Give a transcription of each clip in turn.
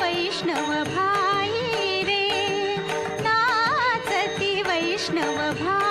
वैष्णव भाई रे. नाचती वैष्णव भाई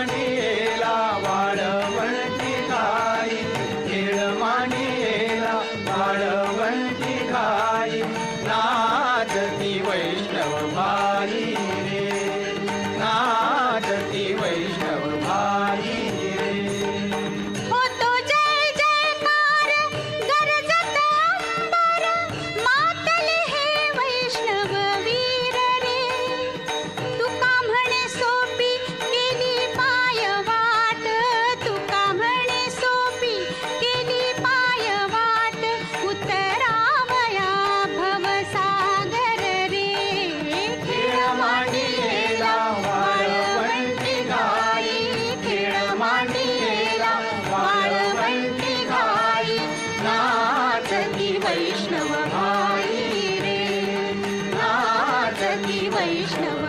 காணே गौरति वैष्णव